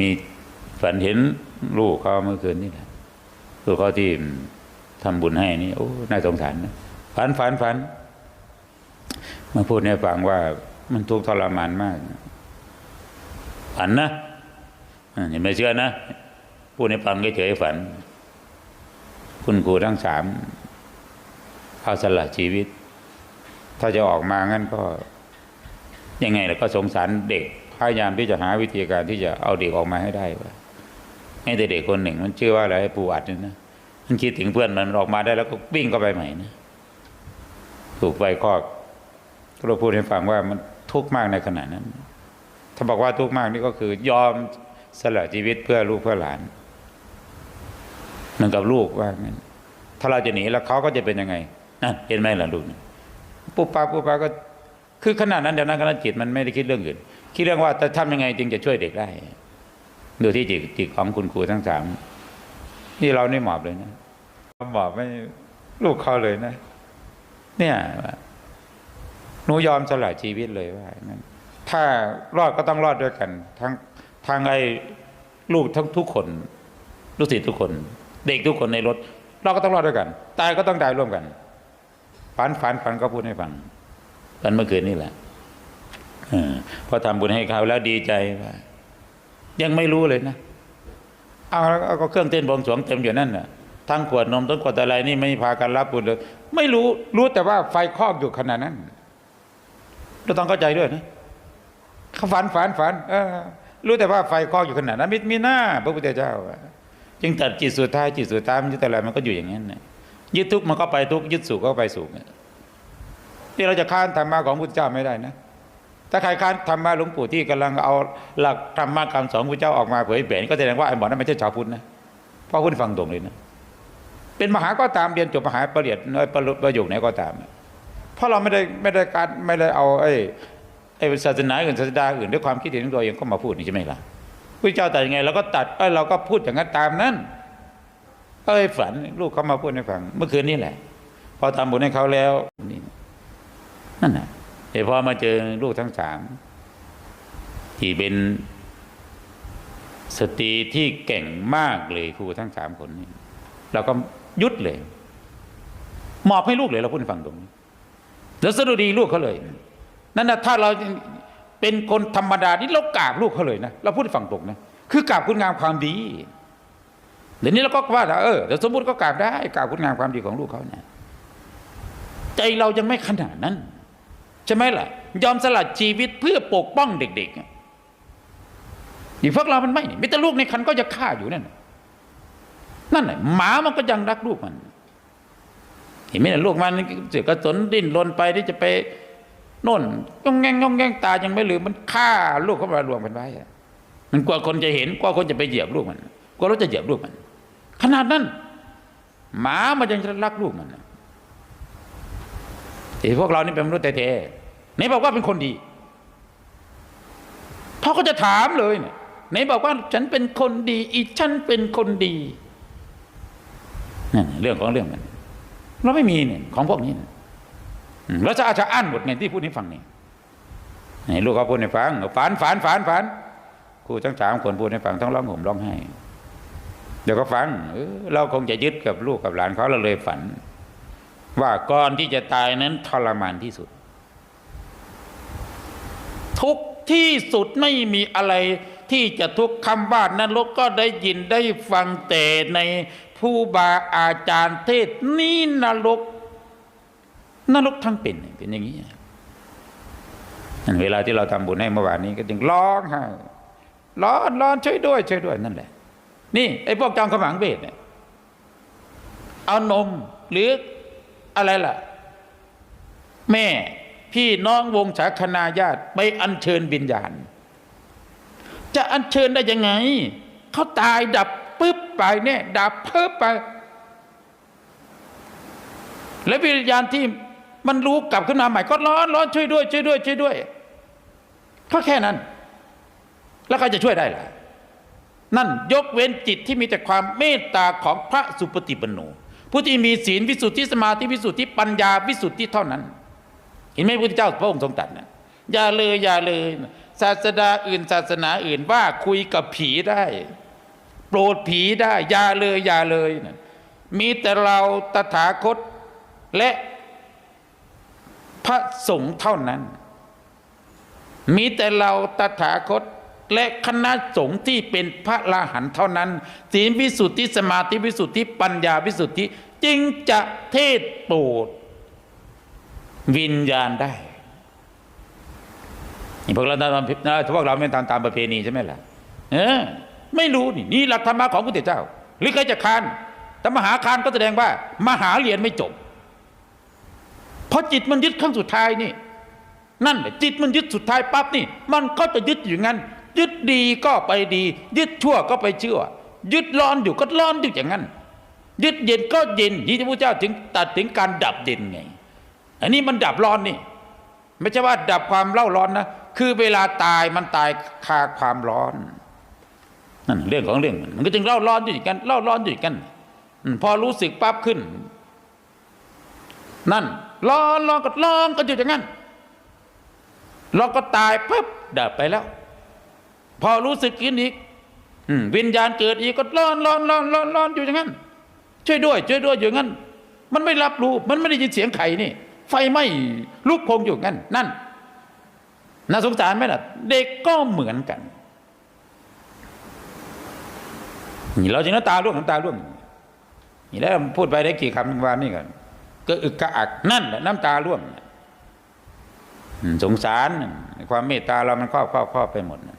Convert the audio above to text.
มีฝันเห็นลูกเขาเมื่อคืนนี่แหละลูกเขาที่ทำบุญให้นี่โอ้น่าสงสารนะฝันฝันฝันมาพูดให้ฟังว่ามันทุกข์ทรมานมากฝันนะอ่าอย่าไม่เชื่อนะพูดให้ฟังเฉยๆฝัน คุณครูทั้งสามเอาสละชีวิต ถ้าจะออกมางั้นก็ ยังไงล่ะก็สงสารเด็ก พยายามที่จะหาวิธีการที่จะเอาเด็กออกมาให้ได้ว่าให้แต่เด็กคนหนึ่ง มันชื่อว่าอะไรปูอัดนี่นะมันคิดถึงเพื่อนมันออกมาได้แล้วก็วิ่งเข้าไปใหม่นะถูกไฟคอกก็เราพูดให้ฟังว่ามันทุกข์มากในขณะนั้น ถ้าบอกว่าทุกข์มากนี่ก็คือยอมสละชีวิตเพื่อลูกเพื่อหลานเหมือนกับลูกว่างั้นถ้าเราจะหนีแล้วเขาก็จะเป็นยังไงนั่นเห็นไหมล่ะลูกปุ๊บปั๊บปุ๊บปั๊บก็ คือขนาดนั้นเดี๋ยวนั้นขณะจิตมันไม่ได้คิดเรื่องอื่น คิดเรื่องว่าจะทำยังไงจึงจะช่วยเด็กได้ ดูที่จิตจิตของคุณครูทั้งสามนี่เรานี่หมอบเลยนะหมอบไม่ลูกเขาเลยนะ เนี่ยหนูยอมสละชีวิตเลยว่างั้นถ้ารอดก็ต้องรอดด้วยกัน ทั้งทางไอ้ลูกทั้งทุกคนลูกศิษย์ทุกคน เด็กทุกคนในรถ เราก็ต้องรอดด้วยกัน ตายก็ต้องตายร่วมกันฝันฝันฝันก็พูดให้ฟังกันเมื่อคืนนี่แหละเออ พอทำบุญให้เขาแล้วดีใจว่ายังไม่รู้เลยนะเอาแล้วก็เครื่องเต้นบวงสรวงเต็มอยู่นั่นน่ะทั้งขวดนมทั้งขวดอะไรนี่ไม่พากันรับบุญเลยไม่รู้รู้แต่ว่าไฟคอกอยู่ขนาดนั้นเราต้องเข้าใจด้วยนะเขาฝันฝันฝันรู้แต่ว่าไฟคอกอยู่ขนาดนั้นมิมีหน้าพระพุทธเจ้าจึงตัดจิตสุดท้ายจิตสุดท้ายมันจะแต่อะไรมันก็อยู่อย่างนั้นนะยึดทุกข์มันก็ไปทุกข์ยึดสุขก็ไปสุขที่เราจะค้านธรรมะของพุทธเจ้าไม่ได้นะ ถ้าใครค้านธรรมะหลวงปู่ที่กำลังเอาหลักธรรมะคำสอนพุทธเจ้าออกมาเผยแผ่ก็แสดงว่าไอ้หมอนั้นไม่ใช่ชาวพุทธนะเพราะพุทธฟังตรงเลยนะ เป็นมหาก็ตามเรียนจบมหาประเดียดน้อยประโยคไหนก็ตาม เพราะเราไม่ได้ไม่ได้การไม่ได้เอาไอ้ไอ้ศาสนาอื่นศาสดาอื่นด้วยความคิดเห็นของตัวเองก็มาพูดนี่ใช่ไหมล่ะพุทธเจ้าแต่ยังไงเราก็ตัดเอ้เราก็พูดอย่างนั้นตามนั้นเอ้ยฝันลูกเขามาพูดให้ฟัง เมื่อคืนนี้แหละ พอทำบุญให้เขาแล้วนี่นั่นน่ะ แต่พอมาเจอลูกทั้งสามที่เป็นสตรีที่เก่งมากเลยครูทั้งสามคนนี้เราก็ยุดเลยมอบให้ลูกเลยเราพูดให้ฟังตรงนี้แล้วสะดุดีลูกเขาเลย นั่นนะถ้าเราเป็นคนธรรมดานี่เรากราบลูกเขาเลยนะเราพูดให้ฟังตรงนะคือกราบคุณงามความดีเดี๋ยวนี้เราก็ว่าเออเดี๋ยวสมมติก็กราบได้กราบคุณงามความดีของลูกเขาเนี่ยใจเรายังไม่ขนาดนั้น ใช่ไหมล่ะ ยอมสละชีวิตเพื่อปกป้องเด็กๆนี่พวกเรามันไม่นี่มิตรลูกในคันก็จะฆ่าอยู่นั่นน่ะนั่นแหละหมามันก็ยังรักลูกมัน เห็นไหมล่ะลูกมันเสือกระสนดิ้นรนไปที่จะไปโน่นย่องแงงย่องแงงตายังไม่ลืมมันฆ่าลูกเขามารวมกันไว้อะมันกลัวคนจะเห็นกลัวคนจะไปเหยียบลูกมันกลัวรถจะเหยียบลูกมัน ขนาดนั้น หมามันยังจะรักลูกมันนะ ที่พวกเรานี่เป็นมนุษย์แท้ๆไหนบอกว่าเป็นคนดีเขาก็จะถามเลยเนี่ยไหนบอกว่าฉันเป็นคนดี อีฉันเป็นคนดีนั่นเรื่องของเรื่องมันเราไม่มีเนี่ยของพวกนี้เนี่ยอืมเราจะอาจจะอ่านบทไงที่พูดให้ฟังนี่ไหนลูกเขาพูดให้ฟังฝันฝันฝันฝันครูทั้งสามคนพูดให้ฟังทั้งร้องห่มร้องไห้เดี๋ยวก็ฟังเราคงจะยึดกับลูกกับหลานเขาเราเลยฝัน ว่าก่อนที่จะตายนั้นทรมานที่สุด ทุกที่สุดไม่มีอะไรที่จะทุกข์คำว่านรกก็ได้ยินได้ฟังแต่ในผู้บาอาจารย์เทศนี่นรกนรกทั้งเป็นเป็นอย่างนี้เวลาที่เราทำบุญให้เมื่อวานนี้ก็จึงร้องไห้ร้อนร้อนช่วยด้วยช่วยด้วยนั่นแหละ นี่ไอ้พวกจองขมังเบสเนี่ยเอานมหรือ อะไรล่ะ แม่พี่น้องวงศาคณาญาติไปอัญเชิญวิญญาณ จะอัญเชิญได้ยังไง เขาตายดับปึ๊บไปเนี่ยดับเพิ่ไป แล้ววิญญาณที่มันรู้กลับขึ้นมาใหม่ก็ร้อนร้อนช่วยด้วย ช่วยด้วย ช่วยด้วยก็แค่นั้น แล้วใครจะช่วยได้ล่ะ นั่นยกเว้นจิตที่มีแต่ความเมตตาของพระสุปฏิปันโน ผู้ที่มีศีลวิสุทธิสมาธิวิสุทธิปัญญาวิสุทธิเท่านั้น เห็นไหมพระพุทธเจ้าพระองค์ทรงตรัสนะอย่าเลยอย่าเลย ศาสดาอื่นศาสนาอื่นว่าคุยกับผีได้ โปรดผีได้อย่าเลยอย่าเลยนะมีแต่เราตถาคตและพระสงฆ์เท่านั้น มีแต่เราตถาคต และคณะสงฆ์ที่เป็นพระลาหันเท่านั้นศีลวิสุทธิสมาธิวิสุทธิปัญญาวิสุทธิจึงจะเทศโปรดวิญญาณได้พวกเราตามนะพวกเราไม่ตามตามประเพณีใช่ไหมล่ะเออไม่รู้นี่นี่หลักธรรมะของพระเจ้า หรือใครจะคานแต่มหาคานก็แสดงว่า มหาเรียนไม่จบ เพราะจิตมันยึดขั้งสุดท้ายนี่ นั่นแหละจิตมันยึดสุดท้ายปั๊บนี่ มันก็จะยึดอยู่งั้น ยึดดีก็ไปดี ยึดชั่วก็ไปชั่ว ยึดร้อนอยู่ก็ร้อนอยู่อย่างนั้น ยึดเย็นก็เย็นที่พระพุทธเจ้าถึงตัดถึงการดับเย็นไง อันนี้มันดับร้อนนี่ ไม่ใช่ว่าดับความเล่าร้อนนะคือเวลาตายมันตายคาความร้อนนั่นเรื่องของเรื่องมันก็จึงเล่าร้อนอยู่กันเล่าร้อนอยู่กัน พอรู้สึกปั๊บขึ้น นั่นร้อนร้อนก็ร้อนก็อยู่อย่างนั้นเราก็ตายปั๊บดับไปแล้ว พอรู้สึกขึ้นอีกวิญญาณเกิดอีกก็ร้อนร้อนร้อนร้อนร้อนอยู่อย่างนั้น ช่วยด้วย ช่วยด้วยอยู่อย่างนั้น มันไม่รับรู้ มันไม่ได้ยินเสียงไข่นี่ ไฟไหม้ลุกพงอยู่อย่างนั้น นั่นน่าสงสารไหมล่ะ เด็กก็เหมือนกันนี่เราจึงน้ำตาร่วงน้ำตาร่วงนี่แล้วพูดไปได้กี่คำวันนี่กันก็อึกกระอักนั่นแหละน้ำตาร่วงสงสาร ความเมตตาเรามันครอบครอบครอบไปหมดนะ